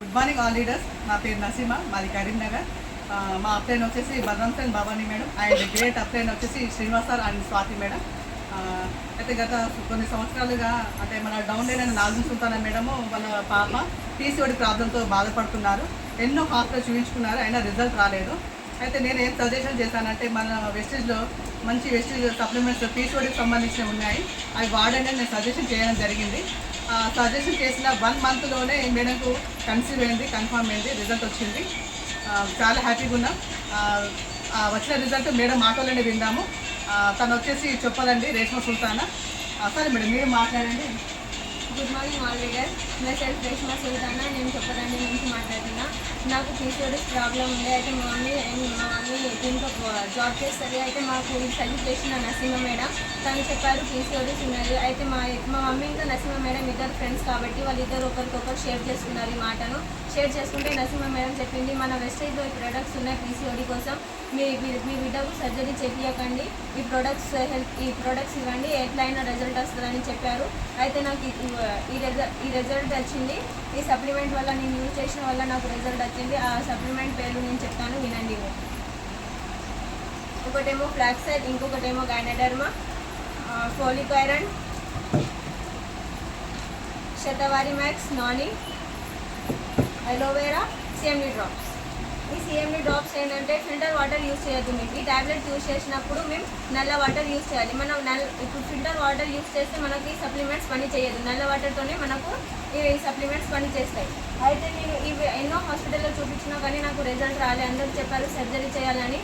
Good morning all leaders నా పేరు నసీమా మాది కరీంనగర్. మా అప్లైన్ వచ్చేసి Balavantan Bhavani madam and great upline వచ్చేసి Srinivas sir and Swathi madam. అయితే గత కొన్ని సంవత్సరాలుగా అంటే మన డౌన్ లైన్ నాలుగు సుల్తానా మేడము వాళ్ళ పాప పీసీఓడి ప్రాబ్లంతో బాధపడుతున్నారు. ఎన్నో హాస్పిటల్ చూపించుకున్నారు అయినా రిజల్ట్ రాలేదు. అయితే నేను ఏం సజెషన్ చేశానంటే మన వెస్టేజ్లో మంచి వెస్టేజ్ సప్లిమెంట్స్ పీసీఓడికి సంబంధించినవి ఉన్నాయి. అవి వాడండి నేను సజెషన్ చేయడం జరిగింది. సజెషన్ చేసిన వన్ మంత్లోనే మేడంకు కన్సీవ్ అయింది కన్ఫర్మ్ అయింది రిజల్ట్ వచ్చింది. చాలా హ్యాపీగా ఉన్నాం వచ్చిన రిజల్ట్ మేడం మాటలోనే విందాము తను వచ్చేసి చెప్పదండి రేష్మ సుల్తానా. సరే మేడం మీరు మాట్లాడండి. గుడ్ మార్నింగ్ ఆల్ లీడర్ నా సెల్ఫ్ రేష్మా సుల్తానా. నేను చెప్పదండి నుంచి మాట్లాడుతున్నా. నాకు పీసీఓడిస్ ప్రాబ్లం ఉంది. అయితే మా మమ్మీ దీంట్లో జాబ్ చేస్తుంది. అయితే మాకు సజెస్ట్ చేసిన నరసింహ మేడం. తను చెప్పారు పీసీఓడీస్ ఉన్నది అయితే మా మా మమ్మీ ఇంకా నరసింహ మేడం ఇద్దరు ఫ్రెండ్స్ కాబట్టి వాళ్ళిద్దరు ఒకరికొకరు షేర్ చేసుకున్నారు ఈ మాటను. షేర్ చేసుకుంటే నరసింహ మేడం చెప్పింది మన వెస్టేజ్లో ఈ ప్రొడక్ట్స్ ఉన్నాయి పీసీఓడి కోసం. మీ మీ- బిడ్డకు సర్జరీ చేపియకండి ఈ ప్రొడక్ట్స్ హెల్త్ eh, ఈ ప్రొడక్ట్స్ ఇవ్వండి. ఎట్లయినా రిజల్ట్ వస్తుందని చెప్పారు. అయితే నాకు ఈ- రిజల్ట్ ఈ రిజల్ట్ వచ్చింది. ఈ సప్లిమెంట్ వల్ల నేను యూజ్ చేసిన వల్ల నాకు రిజల్ట్ వచ్చింది. ఆ సప్లిమెంట్ పేరు నేను చెప్తాను వినండి. ఒకటేమో flaxseed ఇంకొకటేమో ganoderma folic iron shatavari max Nani aloe vera CMD drops. ఈ సిఎండి డ్రాప్స్ ఏంటంటే ఫిల్టర్ వాటర్ యూస్ చేయొద్దు మీకు. ఈ ట్యాబ్లెట్ యూస్ చేసినప్పుడు మేము నల్ల వాటర్ యూస్ చేయాలి. మనం నల్ ఇప్పుడు ఫిల్టర్ వాటర్ యూస్ చేస్తే మనకి సప్లిమెంట్స్ పని చేయదు. నల్ల వాటర్తోనే మనకు ఈ సప్లిమెంట్స్ పని చేస్తాయి. అయితే నేను ఇవి ఎన్నో హాస్పిటల్లో చూపించినా కానీ నాకు రిజల్ట్ రాలే. అందరూ చెప్పారు సర్జరీ చేయాలని.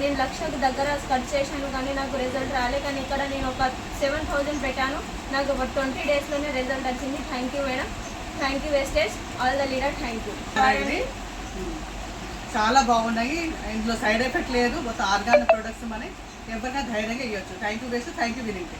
నేను లక్షకు దగ్గర ఖర్చు చేశాను కానీ నాకు రిజల్ట్ రాలే కానీ ఇక్కడ నేను ఒక సెవెన్ థౌజండ్ పెట్టాను. నాకు ఒక ట్వంటీ డేస్లోనే రిజల్ట్ వచ్చింది. Thank you madam thank you Vestige all the leader thank you చాలా బాగున్నాయి. ఇందులో సైడ్ ఎఫెక్ట్ లేదు. మొత్తం ఆర్గానిక్ ప్రొడక్ట్స్ మనకి ఎవరికైనా ధైర్యంగా ఇవ్వచ్చు. Thank you best thank you winning